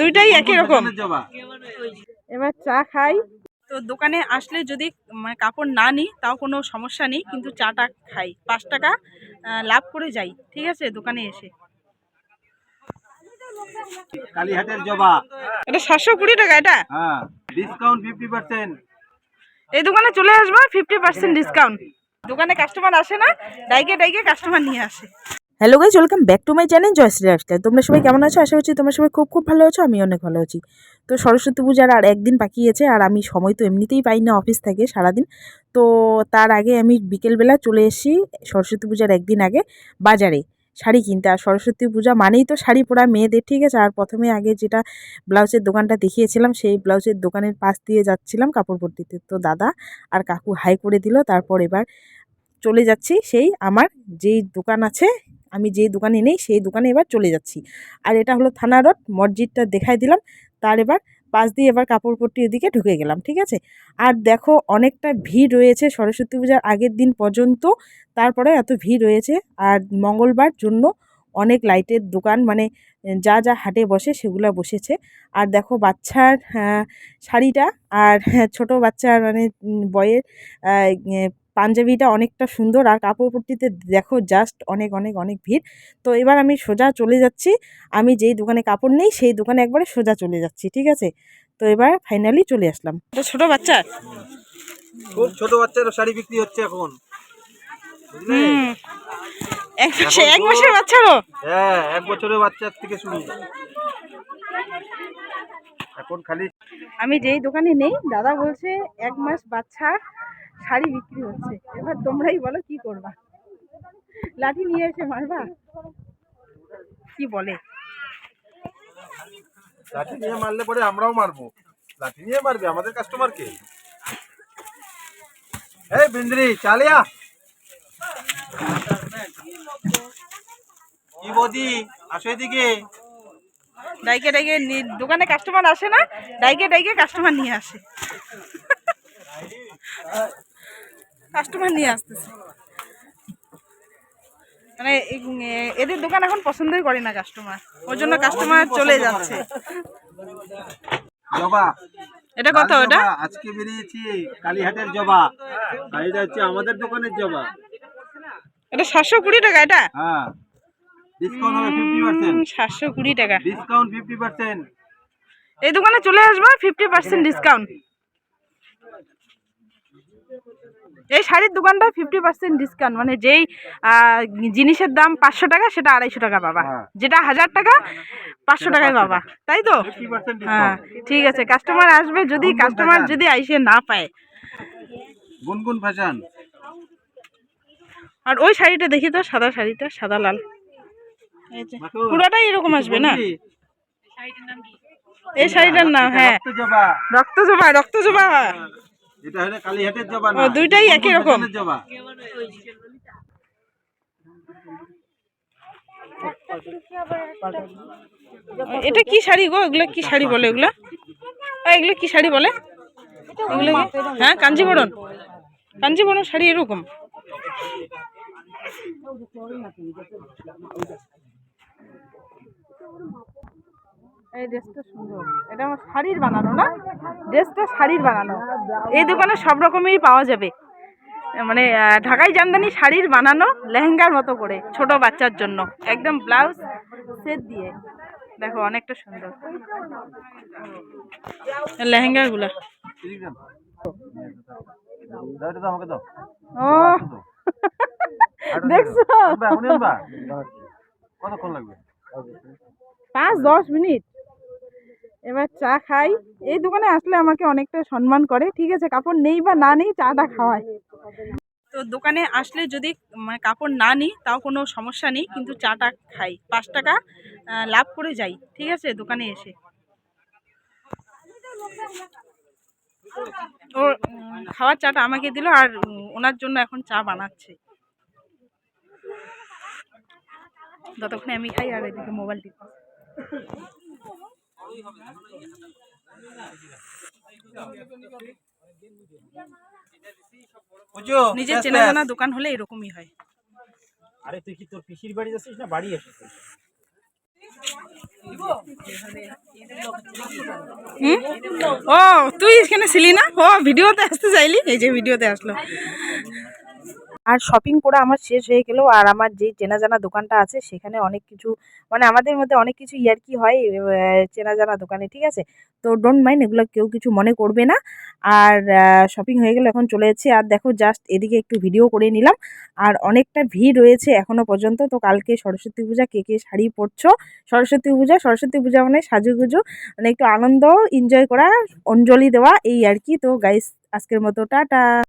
দুইটাই একই রকম। এবার চা খাই। তো দোকানে আসলে যদি মানে কাপড় না নিই তাও কোনো সমস্যা নেই কিন্তু চাটা খাই। পাঁচ টাকা লাভ করে যাই ঠিক আছে দোকানে এসে। কালীহাটের জবা। এটা সাতশো কুড়ি টাকা এটা? হ্যাঁ ডিসকাউন্ট ফিফটি পার্সেন্ট এই দোকানে চলে আসব ফিফটি পার্সেন্ট ডিসকাউন্ট দোকানে কাস্টমার আসে না ডাইকে ডাইকে কাস্টমার নিয়ে আসে। Hello guys welcome back to my channel Joyshree lifestyle তোমরা সবাই কেমন আছো? আশা করছি তোমরা সবাই খুব খুব ভালো আছো, আমি অনেক ভালো আছি। তো সরস্বতী পূজার আর একদিন বাকি আছে, আর আমি সময় তো এমনিতেই পাই না অফিস থেকে সারাদিন। তো তার আগে আমি বিকেলবেলা চলে এসেছি সরস্বতী পূজার একদিন আগে বাজারে শাড়ি কিনতে। আর সরস্বতী পূজা মানেই তো শাড়ি পরা মেয়েদের, ঠিক আছে? আর প্রথমে আগে যেটা ব্লাউজের দোকানটা দেখিয়েছিলাম, সেই ব্লাউজের দোকানের পাশ দিয়ে যাচ্ছিলাম কাপড় পরতে তো দাদা আর কাকু হাই করে দিল, তারপর এবার চলে যাচ্ছি সেই আমার যেই দোকান আছে আমি যেই দোকানে নেই, সেই দোকানে এবার চলে যাচ্ছি। আর এটা হলো থানা রোড, মসজিদটা দেখাই দিলাম। তার এবার পাশ দিয়ে এবার কাপড় পট্টি এদিকে ঢুকে গেলাম, ঠিক আছে? আর দেখো অনেকটা ভিড় রয়েছে সরস্বতী পূজার আগের দিন পর্যন্ত। তারপরে এত ভিড় রয়েছে। আর মঙ্গলবার জন্য অনেক লাইটের দোকান মানে যা যা হাটে বসে সেগুলো বসেছে। আর দেখো বাচ্চার শাড়িটা, আর ছোট বাচ্চার মানে বয়ের পাঞ্জাবিটা অনেকটা সুন্দর আর কাপড়পট্টিতে দেখো জাস্ট অনেক অনেক অনেক ভিড়। তো এবার আমি সোজা চলে যাচ্ছি। আমি যেই দোকানে কাপড় নেই সেই দোকানে একবারে সোজা চলে যাচ্ছি ঠিক আছে? তো এবার ফাইনালি চলে আসলাম। এটা ছোট বাচ্চা? খুব ছোট বাচ্চার শাড়ি বিক্রি হচ্ছে এখন। এক মাসে এক মাসের বাচ্চারও হ্যাঁ এক বছরের বাচ্চার থেকে শুরু। এখন খালি আমি যেই দোকানে নেই দাদা বলছে এক মাস বাচ্চা শাড়ি বিক্রি হচ্ছে। এবার তোমরাই বলো কি করবা? লাঠি নিয়ে এসে মারবা? কি বলে? লাঠি নিয়ে মারলে পরে আমরাও মারবো। লাঠি নিয়ে মারবে আমাদের কাস্টমারকে এই বিন্দ্রি চালিয়া। কি বদি আসো এদিকে। ডাইকে ডাইকে নি- দোকানে কাস্টমার আসে না ডাইকে ডাইকে কাস্টমার নিয়ে আসে। কাস্টমার নিয়ে আসতেছে। মানে এদের দোকান এখন পছন্দই করে না কাস্টমার ওর জন্য কাস্টমার চলে যাচ্ছে। জবা। এটা কত ওটা? আজকে বেরিয়েছি কালীহাটের জবা। আর এটা হচ্ছে আমাদের দোকানের জবা। এটা সাতশো কুড়ি টাকা এটা? হ্যাঁ। ডিসকাউন্ট হবে ফিফটি পার্সেন্ট সাতশো কুড়ি টাকা। ডিসকাউন্ট ফিফটি পার্সেন্ট এই দোকানে চলে আসব ফিফটি পার্সেন্ট ডিসকাউন্ট এই শাড়ির দোকানটা ফিফটি পার্সেন্ট ডিসকাউন্ট মানে যেই জিনিসের দাম পাঁচশো টাকা সেটা আড়াইশো টাকা পাবা হ্যাঁ। যেটা হাজার টাকা পাঁচশো টাকায় পাবা তাই তো? হ্যাঁ ঠিক আছে। কাস্টমার আসবে যদি কাস্টমার যদি আইসে না পায়। গুনগুন ফ্যাশন আর ওই শাড়িটা দেখি তো সাদা শাড়িটা সাদা লাল। পুরোটাই এরকম আসবে না? এই শাড়িটার নাম হ্যাঁ। জবা। রক্ত জবা রক্ত জবা। এটা হলো কালীহাটের জবা না দুইটাই একই রকম। জবা। এটা কি শাড়ি গো? এগুলো কি শাড়ি বলে এগুলো? এগুলো কি শাড়ি বলে? এগুলো? হ্যাঁ কাঞ্জিবরণ কাঞ্জিবরণ শাড়ি এরকম। এই ড্রেসটা সুন্দর। এটা আমার শাড়ির বানানো না? ড্রেসটা শাড়ির বানানো। এই দোকানে সব রকমেরই পাওয়া যাবে। মানে ঢাকাই জামদানি শাড়ির বানানো লেহেঙ্গার মতো করে ছোট বাচ্চার জন্য। একদম ব্লাউজ সেট দিয়ে। দেখো অনেকটা সুন্দর। লেহেঙ্গাগুলো। ও। দেখছ? কতক্ষণ লাগবে? পাঁচ দশ মিনিট। এবার চা খাই। এই দোকানে আসলে আমাকে অনেকটা সম্মান করে। ঠিক আছে কাপড় নেই বা না নেই চাটা খাওয়ায়। তো দোকানে আসলে যদি মানে কাপড় না নিই তাও কোনো সমস্যা নেই কিন্তু চাটা খাই। পাঁচ টাকা লাভ করে যাই। ঠিক আছে দোকানে এসে। ও উম, খাওয়ার চাটা আমাকে দিল আর ওনার জন্য এখন চা বানাচ্ছে। ততক্ষণে আমি খাই আর এদিকে মোবাইল টিপি নিজের ব্যাস, চেনা ব্যাস। জানা দোকান হলে এরকমই হয়। আরে তুই কি তোর পিসির বাড়ি যাচ্ছিস না? বাড়ি এসেছিস ও তুই এখানে ছিলি না? ও ভিডিওতে আসতে চাইলি? এই যে ভিডিওতে আসলো। আর শপিং করা আমার শেষ হয়ে গেল আর আমার যে চেনা জানা দোকানটা আছে, সেখানে অনেক কিছু মানে আমাদের মধ্যে অনেক কিছু ইয়ার্কি হয় চেনা জানা দোকানে, ঠিক আছে? তো ডোন্ট মাইন্ড এগুলো কেউ কিছু মনে করবে না। আর শপিং হয়ে গেল, এখন চলে যাচ্ছি। আর দেখো জাস্ট এদিকে একটু ভিডিও করে নিলাম। আর অনেকটা ভিড় রয়েছে এখনও পর্যন্ত। তো কালকে সরস্বতী পূজা, কে কে শাড়ি পরছো? সরস্বতী পূজা সরস্বতী পূজা মানে সাজুগুজু মানে একটু আনন্দ এনজয় করা, অঞ্জলি দেওয়া, এই আর কি। তো গাইস আজকের মতো, টাটা!